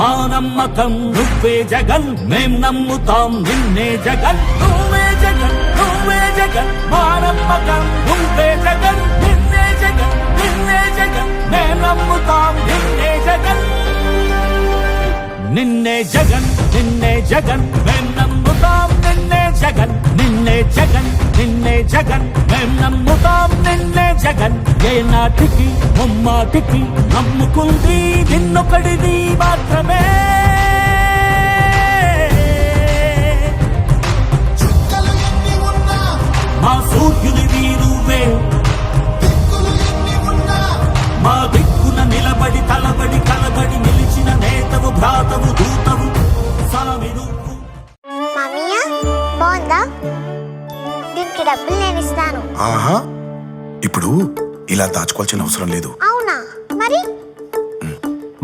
మా నమ్మకం నువ్వే జగన్ మేం నమ్ముతాం నిన్నే జగన్. నువ్వే జగన్ నువ్వే జగన్ మా నమ్మకం నువ్వే జగన్ నిన్నే జగన్ నిన్నే జగన్ మేం నమ్ముతాం నిన్నే జగన్. నిన్నే జగన్ నిన్నే జగన్ మేం నమ్ముతాం నిన్నే జగన్. నిన్నే జగన్ నిన్నే జగన్ మేం నమ్ముతాం నిన్నే జగన్. ఏ నాటికి ముమ్మాటికి నమ్ముకుంది నిన్నొకడిది మాత్రమే. సూర్యుని నువ్వే మా దిక్కున నిలబడి తలబడి కలబడి నిలిచిన నేతవు భ్రాతవు దూతవు సామి నువ్వు మామయ్య బాగుందా? దీనికి డబ్బులు నేను ఇస్తాను. ఆహా ఇప్పుడు ఇలా దాచుకోవాల్సిన అవసరం లేదు. అవునా? మరి?